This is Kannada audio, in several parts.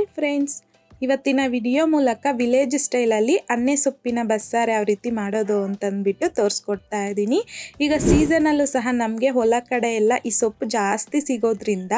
ಹಾಯ್ ಫ್ರೆಂಡ್ಸ್ ಇವತ್ತಿನ ವಿಡಿಯೋ ಮೂಲಕ ವಿಲೇಜ್ ಸ್ಟೈಲಲ್ಲಿ ಅನ್ನೆ ಸೊಪ್ಪಿನ ಬಸ್ಸಾರು ಯಾವ ರೀತಿ ಮಾಡೋದು ಅಂತಂದ್ಬಿಟ್ಟು ತೋರಿಸ್ಕೊಡ್ತಾ ಇದ್ದೀನಿ. ಈಗ ಸೀಸನಲ್ಲೂ ಸಹ ನಮಗೆ ಹೊಲ ಕಡೆ ಎಲ್ಲ ಈ ಸೊಪ್ಪು ಜಾಸ್ತಿ ಸಿಗೋದ್ರಿಂದ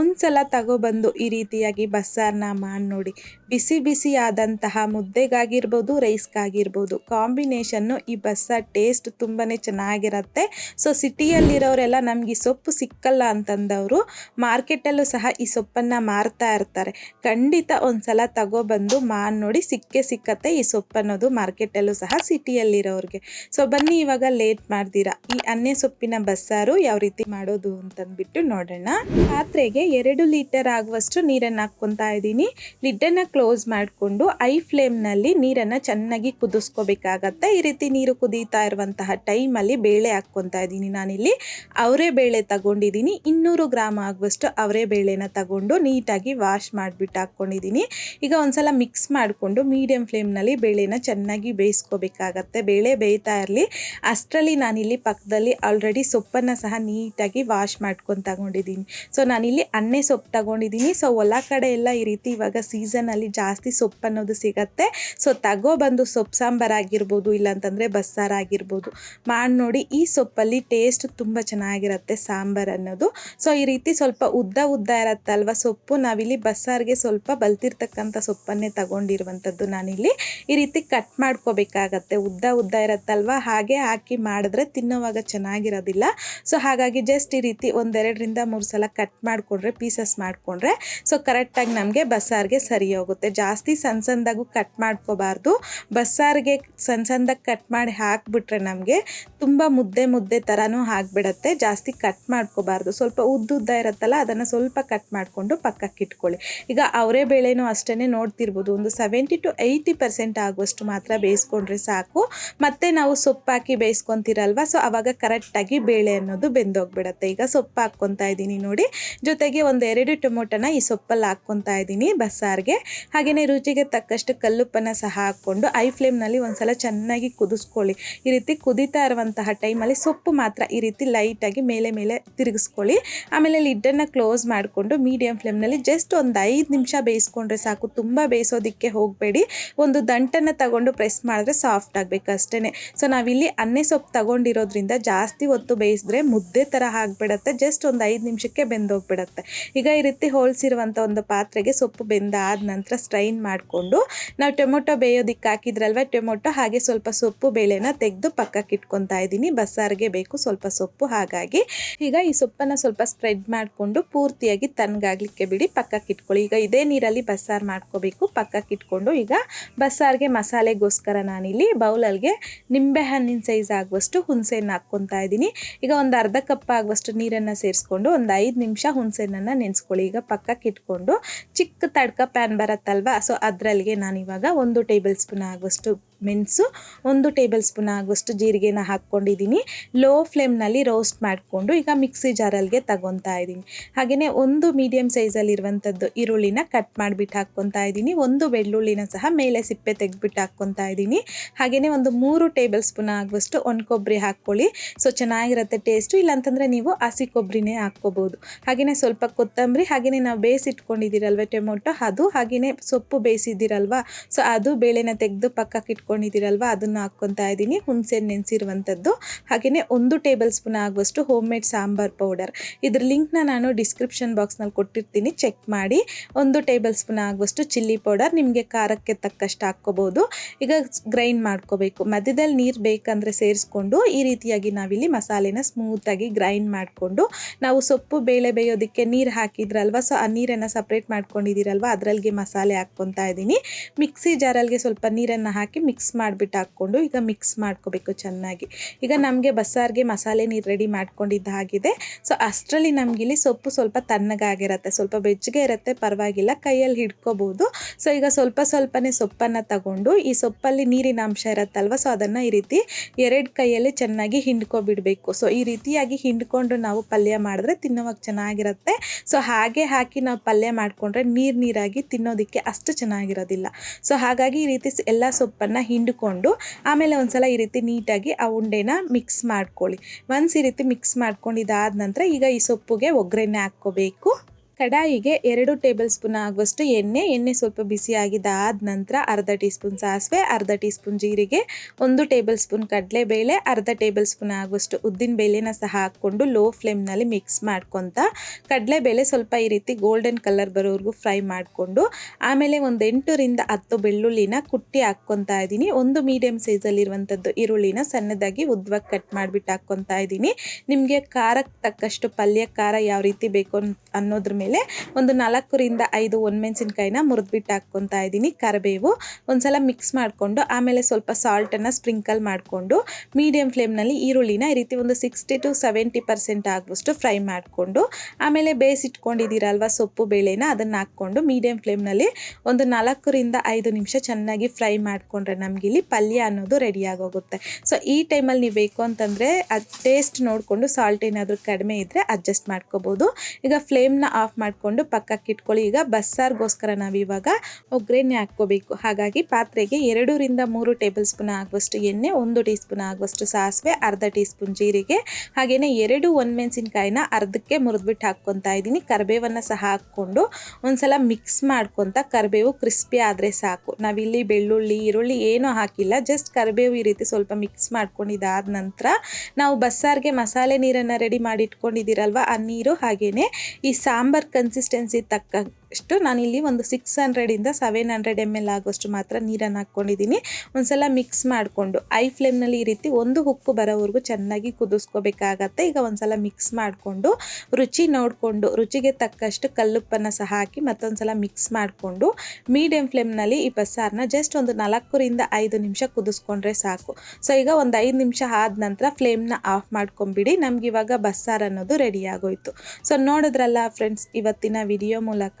ಒಂದ್ಸಲ ತಗೊಬಂದು ಈ ರೀತಿಯಾಗಿ ಬಸ್ಸಾರನ್ನ ಮಾಡಿ ನೋಡಿ. ಬಿಸಿ ಬಿಸಿ ಆದಂತಹ ಮುದ್ದೆಗಾಗಿರ್ಬೋದು, ರೈಸ್ಗಾಗಿರ್ಬೋದು, ಕಾಂಬಿನೇಷನ್ನು ಈ ಬಸ್ಸಾರು ಟೇಸ್ಟ್ ತುಂಬಾ ಚೆನ್ನಾಗಿರುತ್ತೆ. ಸೊ ಸಿಟಿಯಲ್ಲಿರೋರೆಲ್ಲ ನಮಗೆ ಸೊಪ್ಪು ಸಿಕ್ಕಲ್ಲ ಅಂತಂದವರು ಮಾರ್ಕೆಟಲ್ಲೂ ಸಹ ಈ ಸೊಪ್ಪನ್ನು ಮಾರ್ತಾ ಇರ್ತಾರೆ. ಖಂಡಿತ ಒಂದ್ಸಲ ತಗೊಬಂದು ಮಾನ್ ನೋಡಿ ಸಿಕ್ಕೇ ಸಿಕ್ಕತ್ತೆ ಈ ಸೊಪ್ಪು ಅನ್ನೋದು ಮಾರ್ಕೆಟಲ್ಲೂ ಸಹ ಸಿಟಿಯಲ್ಲಿರೋರಿಗೆ. ಸೊ ಬನ್ನಿ ಇವಾಗ ಲೇಟ್ ಮಾಡ್ದಿರಾ. ಈ ಅನ್ನೆ ಸೊಪ್ಪಿನ ಬಸ್ಸಾರು ಯಾವ ರೀತಿ ಮಾಡೋದು ಅಂತಂದ್ಬಿಟ್ಟು ನೋಡೋಣ. ಪಾತ್ರೆಗೆ ಎರಡು ಲೀಟರ್ ಆಗುವಷ್ಟು ನೀರನ್ನು ಹಾಕ್ಕೊತಾ ಇದ್ದೀನಿ. ಲಿಡ್ಡನ್ನು ಕ್ಲೋಸ್ ಮಾಡಿಕೊಂಡು ಐ ಫ್ಲೇಮ್ನಲ್ಲಿ ನೀರನ್ನು ಚೆನ್ನಾಗಿ ಕುದಿಸ್ಕೋಬೇಕಾಗತ್ತೆ. ಈ ರೀತಿ ನೀರು ಕುದೀತಾ ಇರುವಂತಹ ಟೈಮಲ್ಲಿ ಬೇಳೆ ಹಾಕ್ಕೊತಾ ಇದ್ದೀನಿ ನಾನಿಲ್ಲಿ. ಅವರೇ ಬೇಳೆ ತಗೊಂಡಿದ್ದೀನಿ. ಇನ್ನೂರು ಗ್ರಾಮ್ ಆಗುವಷ್ಟು ಅವರೇ ಬೇಳೆನ ತಗೊಂಡು ನೀಟಾಗಿ ವಾಶ್ ಮಾಡಿಬಿಟ್ಟು ಹಾಕ್ಕೊಂಡಿದ್ದೀನಿ. ಒಂದ್ಸಲ ಮಿಕ್ಸ್ ಮಾಡಿಕೊಂಡು ಮೀಡಿಯಂ ಫ್ಲೇಮ್ನಲ್ಲಿ ಬೇಳೆನ ಚೆನ್ನಾಗಿ ಬೇಯಿಸ್ಕೋಬೇಕಾಗತ್ತೆ. ಬೇಳೆ ಬೇಯ್ತಾ ಇರಲಿ. ಅಷ್ಟರಲ್ಲಿ ನಾನಿಲ್ಲಿ ಪಕ್ಕದಲ್ಲಿ ಆಲ್ರೆಡಿ ಸೊಪ್ಪನ್ನು ಸಹ ನೀಟಾಗಿ ವಾಶ್ ಮಾಡ್ಕೊಂಡು ತಗೊಂಡಿದ್ದೀನಿ. ಸೊ ನಾನಿಲ್ಲಿ ಅನ್ನೆ ಸೊಪ್ಪು ತಗೊಂಡಿದ್ದೀನಿ. ಸೊ ಹೊಲ ಕಡೆ ಎಲ್ಲ ಈ ರೀತಿ ಇವಾಗ ಸೀಸನಲ್ಲಿ ಜಾಸ್ತಿ ಸೊಪ್ಪು ಅನ್ನೋದು ಸಿಗತ್ತೆ. ಸೊ ತಗೊಬಂದು ಸೊಪ್ಪು ಸಾಂಬಾರು ಆಗಿರ್ಬೋದು, ಇಲ್ಲಾಂತಂದರೆ ಬಸ್ಸಾರು ಆಗಿರ್ಬೋದು. ಮಾಡಿ ನೋಡಿ, ಈ ಸೊಪ್ಪಲ್ಲಿ ಟೇಸ್ಟ್ ತುಂಬ ಚೆನ್ನಾಗಿರುತ್ತೆ ಸಾಂಬಾರು ಅನ್ನೋದು. ಸೊ ಈ ರೀತಿ ಸ್ವಲ್ಪ ಉದ್ದ ಉದ್ದ ಇರತ್ತಲ್ವ ಸೊಪ್ಪು, ನಾವಿಲ್ಲಿ ಬಸ್ಸಾರಿಗೆ ಸ್ವಲ್ಪ ಬಲ್ತಿರ್ತಕ್ಕಂಥ ಸೊಪ್ಪನ್ನೇ ತಗೊಂಡಿರುವಂಥದ್ದು ನಾನಿಲ್ಲಿ. ಈ ರೀತಿ ಕಟ್ ಮಾಡ್ಕೋಬೇಕಾಗತ್ತೆ. ಉದ್ದ ಉದ್ದ ಇರತ್ತಲ್ವ? ಹಾಗೆ ಹಾಕಿ ಮಾಡಿದ್ರೆ ತಿನ್ನೋವಾಗ ಚೆನ್ನಾಗಿರೋದಿಲ್ಲ. ಸೊ ಹಾಗಾಗಿ ಜಸ್ಟ್ ಈ ರೀತಿ ಒಂದೆರಡರಿಂದ ಮೂರು ಸಲ ಕಟ್ ಮಾಡಿಕೊಂಡ್ರೆ ಪೀಸಸ್ ಮಾಡಿಕೊಂಡ್ರೆ ಸೊ ಕರೆಕ್ಟಾಗಿ ನಮಗೆ ಬಸ್ಸಾರಿಗೆ ಸರಿ ಹೋಗುತ್ತೆ. ಜಾಸ್ತಿ ಸಣ್ಣ ಸಣ್ಣದಾಗೂ ಕಟ್ ಮಾಡ್ಕೋಬಾರ್ದು. ಬಸ್ಸಾರಿಗೆ ಸಣ್ಣ ಸಣ್ಣದಾಗಿ ಕಟ್ ಮಾಡಿ ಹಾಕಿಬಿಟ್ರೆ ನಮಗೆ ತುಂಬ ಮುದ್ದೆ ಮುದ್ದೆ ಥರನೂ ಆಗಿಬಿಡತ್ತೆ. ಜಾಸ್ತಿ ಕಟ್ ಮಾಡ್ಕೋಬಾರ್ದು. ಸ್ವಲ್ಪ ಉದ್ದುದ್ದ ಇರುತ್ತಲ್ಲ, ಅದನ್ನು ಸ್ವಲ್ಪ ಕಟ್ ಮಾಡಿಕೊಂಡು ಪಕ್ಕಕ್ಕೆ ಇಟ್ಕೊಳ್ಳಿ ಈಗ ಅವರೇ ಬೇಳೆನೂ ಅಷ್ಟೇ ನೋಡ್ತಿರ್ಬೋದು. ಒಂದು ಸೆವೆಂಟಿ ಟು ಏಯ್ಟಿ ಪರ್ಸೆಂಟ್ ಆಗುವಷ್ಟು ಮಾತ್ರ ಬೇಯಿಸ್ಕೊಂಡ್ರೆ ಸಾಕು. ಮತ್ತೆ ನಾವು ಸೊಪ್ಪು ಹಾಕಿ ಬೇಯಿಸ್ಕೊತಿರಲ್ವ? ಸೊ ಅವಾಗ ಕರೆಕ್ಟಾಗಿ ಬೇಳೆ ಅನ್ನೋದು ಬೆಂದೋಗ್ಬಿಡತ್ತೆ. ಈಗ ಸೊಪ್ಪು ಹಾಕ್ಕೊತಾ ಇದ್ದೀನಿ ನೋಡಿ. ಜೊತೆಗೆ ಒಂದು ಎರಡು ಟೊಮೊಟೊನ ಈ ಸೊಪ್ಪಲ್ಲಿ ಹಾಕ್ಕೊತಾ ಇದ್ದೀನಿ ಬಸ್ಸಾರಿಗೆ. ಹಾಗೆಯೇ ರುಚಿಗೆ ತಕ್ಕಷ್ಟು ಕಲ್ಲುಪ್ಪನ್ನು ಸಹ ಹಾಕ್ಕೊಂಡು ಐ ಫ್ಲೇಮ್ನಲ್ಲಿ ಒಂದ್ಸಲ ಚೆನ್ನಾಗಿ ಕುದಿಸ್ಕೊಳ್ಳಿ. ಈ ರೀತಿ ಕುದಿತಾ ಇರುವಂತಹ ಟೈಮಲ್ಲಿ ಸೊಪ್ಪು ಮಾತ್ರ ಈ ರೀತಿ ಲೈಟಾಗಿ ಮೇಲೆ ಮೇಲೆ ತಿರುಗಿಸ್ಕೊಳ್ಳಿ. ಆಮೇಲೆ ಲಿಡ್ಡನ್ನು ಕ್ಲೋಸ್ ಮಾಡಿಕೊಂಡು ಮೀಡಿಯಂ ಫ್ಲೇಮ್ನಲ್ಲಿ ಜಸ್ಟ್ ಒಂದು ಐದು ನಿಮಿಷ ಬೇಯಿಸ್ಕೊಂಡ್ರೆ ಸಾಕು. ತುಂಬ ಬೇಯಿಸೋದಕ್ಕೆ ಹೋಗಬೇಡಿ. ಒಂದು ದಂಟನ್ನು ತಗೊಂಡು ಪ್ರೆಸ್ ಮಾಡಿದ್ರೆ ಸಾಫ್ಟ್ ಆಗಬೇಕು ಅಷ್ಟೇ ಸೊ ನಾವಿಲ್ಲಿ ಅನ್ನೆ ಸೊಪ್ಪು ತಗೊಂಡಿರೋದ್ರಿಂದ ಜಾಸ್ತಿ ಹೊತ್ತು ಬೇಯಿಸಿದ್ರೆ ಮುದ್ದೆ ಥರ ಆಗಿಬಿಡತ್ತೆ. ಜಸ್ಟ್ ಒಂದು ಐದು ನಿಮಿಷಕ್ಕೆ ಬೆಂದೋಗ್ಬಿಡತ್ತೆ. ಈಗ ಈ ರೀತಿ ಹೋಲಿಸಿರುವಂಥ ಒಂದು ಪಾತ್ರೆಗೆ ಸೊಪ್ಪು ಬೆಂದಾದ ನಂತರ ಸ್ಟ್ರೈನ್ ಮಾಡಿಕೊಂಡು ನಾವು ಟೊಮೊಟೊ ಬೇಯೋದಿಕ್ಕೆ ಹಾಕಿದ್ರಲ್ವ ಟೊಮೊಟೊ, ಹಾಗೆ ಸ್ವಲ್ಪ ಸೊಪ್ಪು ಬೇಳೆನ ತೆಗೆದು ಪಕ್ಕಕ್ಕೆ ಇಟ್ಕೊತಾ ಇದ್ದೀನಿ. ಬಸ್ಸಾರಿಗೆ ಬೇಕು ಸ್ವಲ್ಪ ಸೊಪ್ಪು, ಹಾಗಾಗಿ ಈಗ ಈ ಸೊಪ್ಪನ್ನು ಸ್ವಲ್ಪ ಸ್ಪ್ರೆಡ್ ಮಾಡಿಕೊಂಡು ಪೂರ್ತಿಯಾಗಿ ತಣ್ಣಗಾಗ್ಲಿಕ್ಕೆ ಬಿಡಿ, ಪಕ್ಕಕ್ಕೆ ಇಟ್ಕೊಳ್ಳಿ. ಈಗ ಇದೇ ನೀರಲ್ಲಿ ಬಸ್ಸಾರು ಮಾಡ್ಕೋಬೇಕು ಪಕ್ಕಕ್ಕೆ ಇಟ್ಕೊಂಡು ಈಗ ಬಸ್ಸಾರಿಗೆ ಮಸಾಲೆಗೋಸ್ಕರ ನಾನಿಲ್ಲಿ ಬೌಲಲ್ಗೆ ನಿಂಬೆ ಹಣ್ಣಿನ ಸೈಜ್ ಆಗುವಷ್ಟು ಹುಣಸೆಹಣ್ಣು ಹಾಕ್ಕೊತಾ ಇದ್ದೀನಿ. ಈಗ ಒಂದು ಅರ್ಧ ಕಪ್ ಆಗುವಷ್ಟು ನೀರನ್ನು ಸೇರಿಸ್ಕೊಂಡು ಒಂದು ಐದು ನಿಮಿಷ ಹುಣಸೆಹಣ್ಣನ್ನು ನೆನೆಸ್ಕೊಳ್ಳಿ. ಈಗ ಪಕ್ಕಕ್ಕೆ ಇಟ್ಕೊಂಡು ಚಿಕ್ಕ ತಡ್ಕ ಪ್ಯಾನ್ ಬರುತ್ತಲ್ವ ಸೊ ಅದರಲ್ಲಿಗೆ ನಾನಿವಾಗ ಒಂದು ಟೇಬಲ್ ಸ್ಪೂನ್ ಆಗುವಷ್ಟು ಮೆಣಸು ಒಂದು ಟೇಬಲ್ ಸ್ಪೂನ್ ಆಗುವಷ್ಟು ಜೀರಿಗೆನ ಹಾಕ್ಕೊಂಡಿದ್ದೀನಿ. ಲೋ ಫ್ಲೇಮ್ನಲ್ಲಿ ರೋಸ್ಟ್ ಮಾಡಿಕೊಂಡು ಈಗ ಮಿಕ್ಸಿ ಜಾರಲ್ಗೆ ತಗೊತಾ ಇದ್ದೀನಿ. ಹಾಗೆಯೇ ಒಂದು ಮೀಡಿಯಮ್ ಸೈಜಲ್ಲಿರುವಂಥದ್ದು ಈರುಳ್ಳಿನ ಕಟ್ ಮಾಡಿಬಿಟ್ಟು ಹಾಕ್ಕೊತಾ ಇದ್ದೀನಿ. ಒಂದು ಬೆಳ್ಳುಳ್ಳಿನ ಸಹ ಮೇಲೆ ಸಿಪ್ಪೆ ತೆಗೆದ್ಬಿಟ್ಟು ಹಾಕ್ಕೊತಾ ಇದ್ದೀನಿ. ಹಾಗೆಯೇ ಒಂದು ಮೂರು ಟೇಬಲ್ ಸ್ಪೂನ್ ಆಗುವಷ್ಟು ಒಣ ಕೊಬ್ಬರಿ ಹಾಕ್ಕೊಳ್ಳಿ. ಸೊ, ಚೆನ್ನಾಗಿರುತ್ತೆ ಟೇಸ್ಟು. ಇಲ್ಲಾಂತಂದರೆ ನೀವು ಹಸಿ ಕೊಬ್ಬರಿನೇ ಹಾಕ್ಕೋಬೋದು. ಹಾಗೆಯೇ ಸ್ವಲ್ಪ ಕೊತ್ತಂಬರಿ, ಹಾಗೆಯೇ ನಾವು ಬೇಯಿಸಿಟ್ಕೊಂಡಿದ್ದೀರಲ್ವ ಟೊಮೊಟೊ, ಅದು ಹಾಗೆಯೇ ಸೊಪ್ಪು ಬೇಯಿಸಿದ್ದೀರಲ್ವ, ಸೊ ಅದು ಬೇಳೆನ ತೆಗೆದು ಪಕ್ಕಕ್ಕೆ ಇಟ್ಕೊಂಡಿದ್ದೀರಲ್ವ? ಅದನ್ನು ಹಾಕ್ಕೊತಾ ಇದ್ದೀನಿ. ಹುಣಸೆ ನೆನೆಸಿರುವಂಥದ್ದು. ಹಾಗೆಯೇ ಒಂದು ಟೇಬಲ್ ಸ್ಪೂನ್ ಆಗುವಷ್ಟು ಹೋಮ್ ಮೇಡ್ ಸಾಂಬಾರ್ ಪೌಡರ್. ಇದ್ರ ಲಿಂಕ್ನ ನಾನು ಡಿಸ್ಕ್ರಿಪ್ಷನ್ ಬಾಕ್ಸ್ನಲ್ಲಿ ಕೊಟ್ಟಿರ್ತೀನಿ. ಚೆಕ್ ಮಾಡಿ. ಒಂದು ಟೇಬಲ್ ಸ್ಪೂನ್ ಆಗುವಷ್ಟು ಚಿಲ್ಲಿ ಪೌಡರ್. ನಿಮಗೆ ಖಾರಕ್ಕೆ ತಕ್ಕಷ್ಟು ಹಾಕ್ಕೋಬೋದು. ಈಗ ಗ್ರೈಂಡ್ ಮಾಡ್ಕೋಬೇಕು. ಮಧ್ಯದಲ್ಲಿ ನೀರು ಬೇಕಂದರೆ ಸೇರಿಸ್ಕೊಂಡು ಈ ರೀತಿಯಾಗಿ ನಾವಿಲ್ಲಿ ಮಸಾಲೆನ ಸ್ಮೂತಾಗಿ ಗ್ರೈಂಡ್ ಮಾಡಿಕೊಂಡು ನಾವು ಸೊಪ್ಪು ಬೇಳೆ ಬೇಯೋದಕ್ಕೆ ನೀರು ಹಾಕಿದ್ರಲ್ವ? ಸೊ, ಆ ನೀರನ್ನು ಸಪ್ರೇಟ್ ಮಾಡ್ಕೊಂಡಿದ್ದೀರಲ್ವ? ಅದರಲ್ಲಿಗೆ ಮಸಾಲೆ ಹಾಕ್ಕೊತಾ ಇದ್ದೀನಿ. ಮಿಕ್ಸಿ ಜಾರಲ್ಗೆ ಸ್ವಲ್ಪ ನೀರನ್ನು ಹಾಕಿ ಮಿಕ್ಸ್ ಮಾಡಿಬಿಟ್ಟು ಹಾಕ್ಕೊಂಡು ಈಗ ಮಿಕ್ಸ್ ಮಾಡ್ಕೋಬೇಕು ಚೆನ್ನಾಗಿ. ಈಗ ನಮಗೆ ಬಸ್ಸಾರಿಗೆ ಮಸಾಲೆ ನೀರು ರೆಡಿ ಮಾಡ್ಕೊಂಡಿದ್ದ ಹಾಗಿದೆ. ಸೊ ಅಷ್ಟರಲ್ಲಿ ನಮಗಿಲ್ಲಿ ಸೊಪ್ಪು ಸ್ವಲ್ಪ ತಣ್ಣಗಾಗಿರುತ್ತೆ. ಸ್ವಲ್ಪ ಬೆಚ್ಚಗೆ ಇರುತ್ತೆ, ಪರವಾಗಿಲ್ಲ. ಕೈಯಲ್ಲಿ ಹಿಡ್ಕೋಬೋದು. ಸೊ ಈಗ ಸ್ವಲ್ಪ ಸ್ವಲ್ಪನೇ ಸೊಪ್ಪನ್ನು ತಗೊಂಡು ಈ ಸೊಪ್ಪಲ್ಲಿ ನೀರಿನ ಅಂಶ ಇರುತ್ತಲ್ವ ಸೊ ಅದನ್ನು ಈ ರೀತಿ ಎರಡು ಕೈಯಲ್ಲಿ ಚೆನ್ನಾಗಿ ಹಿಂಡ್ಕೊಬಿಡಬೇಕು. ಸೊ ಈ ರೀತಿಯಾಗಿ ಹಿಂಡ್ಕೊಂಡು ನಾವು ಪಲ್ಯ ಮಾಡಿದ್ರೆ ತಿನ್ನೋವಾಗ ಚೆನ್ನಾಗಿರುತ್ತೆ. ಸೊ ಹಾಗೆ ಹಾಕಿ ನಾವು ಪಲ್ಯ ಮಾಡಿಕೊಂಡ್ರೆ ನೀರು ನೀರಾಗಿ ತಿನ್ನೋದಕ್ಕೆ ಅಷ್ಟು ಚೆನ್ನಾಗಿರೋದಿಲ್ಲ. ಸೊ ಹಾಗಾಗಿ ಈ ರೀತಿ ಎಲ್ಲ ಸೊಪ್ಪನ್ನು ಹಿಂಡ್ಕೊಂಡು ಆಮೇಲೆ ಒಂದ್ಸಲ ಈ ರೀತಿ ನೀಟಾಗಿ ಆ ಉಂಡೆನ ಮಿಕ್ಸ್ ಮಾಡ್ಕೊಳ್ಳಿ. ಒನ್ಸ್ ಈ ರೀತಿ ಮಿಕ್ಸ್ ಮಾಡ್ಕೊಂಡಿದ್ದಾದ ನಂತರ ಈಗ ಈ ಸೊಪ್ಪುಗೆ ಒಗ್ಗರಣೆ ಹಾಕ್ಕೋಬೇಕು. ಕಡಾಯಿಗೆ ಎರಡು ಟೇಬಲ್ ಸ್ಪೂನ್ ಆಗುವಷ್ಟು ಎಣ್ಣೆ ಎಣ್ಣೆ ಸ್ವಲ್ಪ ಬಿಸಿ ಆಗಿದ್ದಾದ ನಂತರ ಅರ್ಧ ಟೀ ಸ್ಪೂನ್ ಸಾಸಿವೆ, ಅರ್ಧ ಟೀ ಸ್ಪೂನ್ ಜೀರಿಗೆ, ಒಂದು ಟೇಬಲ್ ಸ್ಪೂನ್ ಕಡಲೆಬೇಳೆ, ಅರ್ಧ ಟೇಬಲ್ ಸ್ಪೂನ್ ಆಗುವಷ್ಟು ಉದ್ದಿನ ಬೇಳೆನ ಸಹ ಹಾಕ್ಕೊಂಡು ಲೋ ಫ್ಲೇಮ್ನಲ್ಲಿ ಮಿಕ್ಸ್ ಮಾಡ್ಕೊತ ಕಡಲೆಬೇಳೆ ಸ್ವಲ್ಪ ಈ ರೀತಿ ಗೋಲ್ಡನ್ ಕಲರ್ ಬರೋವರೆಗೂ ಫ್ರೈ ಮಾಡಿಕೊಂಡು ಆಮೇಲೆ ಒಂದು ಎಂಟರಿಂದ ಹತ್ತು ಬೆಳ್ಳುಳ್ಳಿನ ಕುಟ್ಟಿ ಹಾಕ್ಕೊತಾ ಇದ್ದೀನಿ. ಒಂದು ಮೀಡಿಯಮ್ ಸೈಜಲ್ಲಿರುವಂಥದ್ದು ಈರುಳ್ಳಿನ ಸಣ್ಣದಾಗಿ ಉದ್ದವಾಗಿ ಕಟ್ ಮಾಡಿಬಿಟ್ಟು ಹಾಕ್ಕೊತಾ ಇದ್ದೀನಿ. ನಿಮಗೆ ಖಾರಕ್ಕೆ ತಕ್ಕಷ್ಟು ಪಲ್ಯ, ಖಾರ ಯಾವ ರೀತಿ ಬೇಕು ಅನ್- ಅನ್ನೋದ್ರ ಮೇಲೆ ಒಂದು ನಾಲ್ಕರಿಂದ ಐದು ಒಣಮೆಣಸಿನ್ಕಾಯಿನ ಮುರಿದ್ಬಿಟ್ಟು ಹಾಕ್ಕೊತಾ ಇದ್ದೀನಿ. ಕರಿಬೇವು ಒಂದ್ಸಲ ಮಿಕ್ಸ್ ಮಾಡಿಕೊಂಡು, ಆಮೇಲೆ ಸ್ವಲ್ಪ ಸಾಲ್ಟನ್ನು ಸ್ಪ್ರಿಂಕಲ್ ಮಾಡಿಕೊಂಡು ಮೀಡಿಯಮ್ ಫ್ಲೇಮ್ನಲ್ಲಿ ಈರುಳ್ಳಿನ ಈ ರೀತಿ ಒಂದು ಸಿಕ್ಸ್ಟಿ ಟು ಸೆವೆಂಟಿ ಪರ್ಸೆಂಟ್ ಆಗುವಷ್ಟು ಫ್ರೈ ಮಾಡಿಕೊಂಡು, ಆಮೇಲೆ ಬೇಯಿಸಿಟ್ಕೊಂಡಿದ್ದೀರಲ್ವ ಸೊಪ್ಪು, ಬೇಳೆನ ಅದನ್ನು ಹಾಕ್ಕೊಂಡು ಮೀಡಿಯಮ್ ಫ್ಲೇಮ್ನಲ್ಲಿ ಒಂದು ನಾಲ್ಕರಿಂದ ಐದು ನಿಮಿಷ ಚೆನ್ನಾಗಿ ಫ್ರೈ ಮಾಡಿಕೊಂಡ್ರೆ ನಮಗೆ ಇಲ್ಲಿ ಪಲ್ಯ ಅನ್ನೋದು ರೆಡಿ ಆಗೋಗುತ್ತೆ. ಸೊ ಈ ಟೈಮಲ್ಲಿ ನೀವು ಬೇಕು ಅಂತಂದರೆ ಅದು ಟೇಸ್ಟ್ ನೋಡಿಕೊಂಡು ಸಾಲ್ಟ್ ಏನಾದರೂ ಕಡಿಮೆ ಇದ್ದರೆ ಅಡ್ಜಸ್ಟ್ ಮಾಡ್ಕೋಬೋದು. ಈಗ ಫ್ಲೇಮ್ನ ಆಫ್ ಮಾಡಿಕೊಂಡು ಪಕ್ಕಕ್ಕೆ ಇಟ್ಕೊಳ್ಳಿ. ಈಗ ಬಸ್ಸಾರಿಗೋಸ್ಕರ ನಾವು ಇವಾಗ ಒಗ್ಗರಣೆ ಹಾಕ್ಕೋಬೇಕು. ಹಾಗಾಗಿ ಪಾತ್ರೆಗೆ ಎರಡರಿಂದ ಮೂರು ಟೇಬಲ್ ಸ್ಪೂನ್ ಆಗುವಷ್ಟು ಎಣ್ಣೆ, ಒಂದು ಟೀ ಸ್ಪೂನ್ ಆಗುವಷ್ಟು ಸಾಸಿವೆ, ಅರ್ಧ ಟೀ ಸ್ಪೂನ್ ಜೀರಿಗೆ ಹಾಗೆಯೇ ಎರಡು ಒಣಮೆಣಸಿನ್ಕಾಯಿನ ಅರ್ಧಕ್ಕೆ ಮುರಿದ್ಬಿಟ್ಟು ಹಾಕ್ಕೊತಾ ಇದ್ದೀನಿ. ಕರಿಬೇವನ್ನು ಸಹ ಹಾಕ್ಕೊಂಡು ಒಂದ್ಸಲ ಮಿಕ್ಸ್ ಮಾಡ್ಕೊತ ಕರಿಬೇವು ಕ್ರಿಸ್ಪಿ ಆದರೆ ಸಾಕು. ನಾವಿಲ್ಲಿ ಬೆಳ್ಳುಳ್ಳಿ, ಈರುಳ್ಳಿ ಏನೂ ಹಾಕಿಲ್ಲ. ಜಸ್ಟ್ ಕರಿಬೇವು ಈ ರೀತಿ ಸ್ವಲ್ಪ ಮಿಕ್ಸ್ ಮಾಡ್ಕೊಂಡಿದ್ದಾದ ನಂತರ ನಾವು ಬಸ್ಸಾರಿಗೆ ಮಸಾಲೆ ನೀರನ್ನು ರೆಡಿ ಮಾಡಿ ಇಟ್ಕೊಂಡಿದ್ದೀರಲ್ವ? ಆ ನೀರು ಹಾಗೆಯೇ ಈ ಸಾಂಬಾರ್ और कंसिस्टेंसी तक का ತಕ್ಕಷ್ಟು ನಾನಿಲ್ಲಿ ಒಂದು ಸಿಕ್ಸ್ ಹಂಡ್ರೆಡಿಂದ ಸೆವೆನ್ ಹಂಡ್ರೆಡ್ ಎಂ ಎಲ್ ಆಗೋಷ್ಟು ಮಾತ್ರ ನೀರನ್ನು ಹಾಕ್ಕೊಂಡಿದ್ದೀನಿ. ಒಂದ್ಸಲ ಮಿಕ್ಸ್ ಮಾಡಿಕೊಂಡು ಐ ಫ್ಲೇಮ್ನಲ್ಲಿ ಈ ರೀತಿ ಒಂದು ಉಪ್ಪು ಬರೋವರೆಗೂ ಚೆನ್ನಾಗಿ ಕುದಿಸ್ಕೋಬೇಕಾಗತ್ತೆ. ಈಗ ಒಂದ್ಸಲ ಮಿಕ್ಸ್ ಮಾಡಿಕೊಂಡು, ರುಚಿ ನೋಡಿಕೊಂಡು, ರುಚಿಗೆ ತಕ್ಕಷ್ಟು ಕಲ್ಲುಪ್ಪನ್ನು ಸಹ ಹಾಕಿ ಮತ್ತೊಂದ್ಸಲ ಮಿಕ್ಸ್ ಮಾಡಿಕೊಂಡು ಮೀಡಿಯಮ್ ಫ್ಲೇಮ್ನಲ್ಲಿ ಈ ಬಸ್ಸಾರನ್ನ ಜಸ್ಟ್ ಒಂದು ನಾಲ್ಕರಿಂದ ಐದು ನಿಮಿಷ ಕುದಿಸ್ಕೊಂಡ್ರೆ ಸಾಕು. ಸೊ ಈಗ ಒಂದು ಐದು ನಿಮಿಷ ಆದ ನಂತರ ಫ್ಲೇಮ್ನ ಆಫ್ ಮಾಡ್ಕೊಂಬಿಡಿ. ನಮ್ಗೆ ಇವಾಗ ಬಸ್ಸಾರು ಅನ್ನೋದು ರೆಡಿ ಆಗೋಯ್ತು. ಸೊ ನೋಡಿದ್ರಲ್ಲ ಫ್ರೆಂಡ್ಸ್ ಇವತ್ತಿನ ವಿಡಿಯೋ ಮೂಲಕ.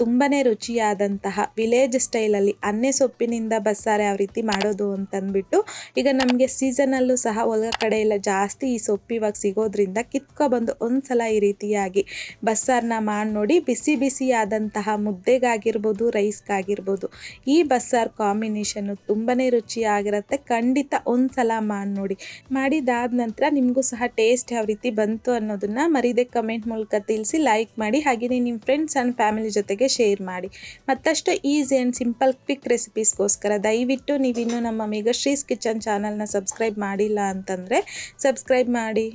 ತುಂಬಾ ರುಚಿಯಾದಂತಹ ವಿಲೇಜ್ ಸ್ಟೈಲಲ್ಲಿ ಅನ್ನೆ ಸೊಪ್ಪಿನಿಂದ ಬಸ್ಸಾರು ಯಾವ ರೀತಿ ಮಾಡೋದು ಅಂತಂದ್ಬಿಟ್ಟು, ಈಗ ನಮಗೆ ಸೀಸನಲ್ಲೂ ಸಹ ಒಳಗ ಕಡೆ ಎಲ್ಲ ಜಾಸ್ತಿ ಈ ಸೊಪ್ಪು ಇವಾಗ ಸಿಗೋದ್ರಿಂದ ಕಿತ್ಕೊಬಂದು ಒಂದ್ಸಲ ಈ ರೀತಿಯಾಗಿ ಬಸ್ಸಾರನ್ನ ಮಾಡಿ ನೋಡಿ ಬಿಸಿ ಬಿಸಿಯಾದಂತಹ ಮುದ್ದೆಗಾಗಿರ್ಬೋದು ರೈಸ್ಗಾಗಿರ್ಬೋದು ಈ ಬಸ್ಸಾರು ಕಾಂಬಿನೇಷನ್ನು ತುಂಬಾ ರುಚಿಯಾಗಿರುತ್ತೆ. ಖಂಡಿತ ಒಂದ್ಸಲ ಮಾಡಿ ನೋಡಿ. ಮಾಡಿದಾದ ನಂತರ ನಿಮಗೂ ಸಹ ಟೇಸ್ಟ್ ಯಾವ ರೀತಿ ಬಂತು ಅನ್ನೋದನ್ನ ಮರೀದೆ ಕಮೆಂಟ್ ಮೂಲಕ ತಿಳಿಸಿ ಲೈಕ್ ಮಾಡಿ. ಹಾಗೆಯೇ ನಿಮ್ಮ ಫ್ರೆಂಡ್ಸ್ ಆ್ಯಂಡ್ ಫ್ಯಾಮಿಲಿ ಜೊತೆಗೆ ಶೇರ್ ಮಾಡಿ. ಮತ್ತಷ್ಟು ಈಸಿ ಆ್ಯಂಡ್ ಸಿಂಪಲ್ ಕ್ವಿಕ್ ರೆಸಿಪೀಸ್ಗೋಸ್ಕರ ದಯವಿಟ್ಟು ನೀವಿನ್ನೂ ನಮ್ಮ ಮೇಘಶ್ರೀಸ್ ಕಿಚನ್ ಚಾನಲ್ನ ಸಬ್ಸ್ಕ್ರೈಬ್ ಮಾಡಿಲ್ಲ ಅಂತಂದರೆ ಸಬ್ಸ್ಕ್ರೈಬ್ ಮಾಡಿ.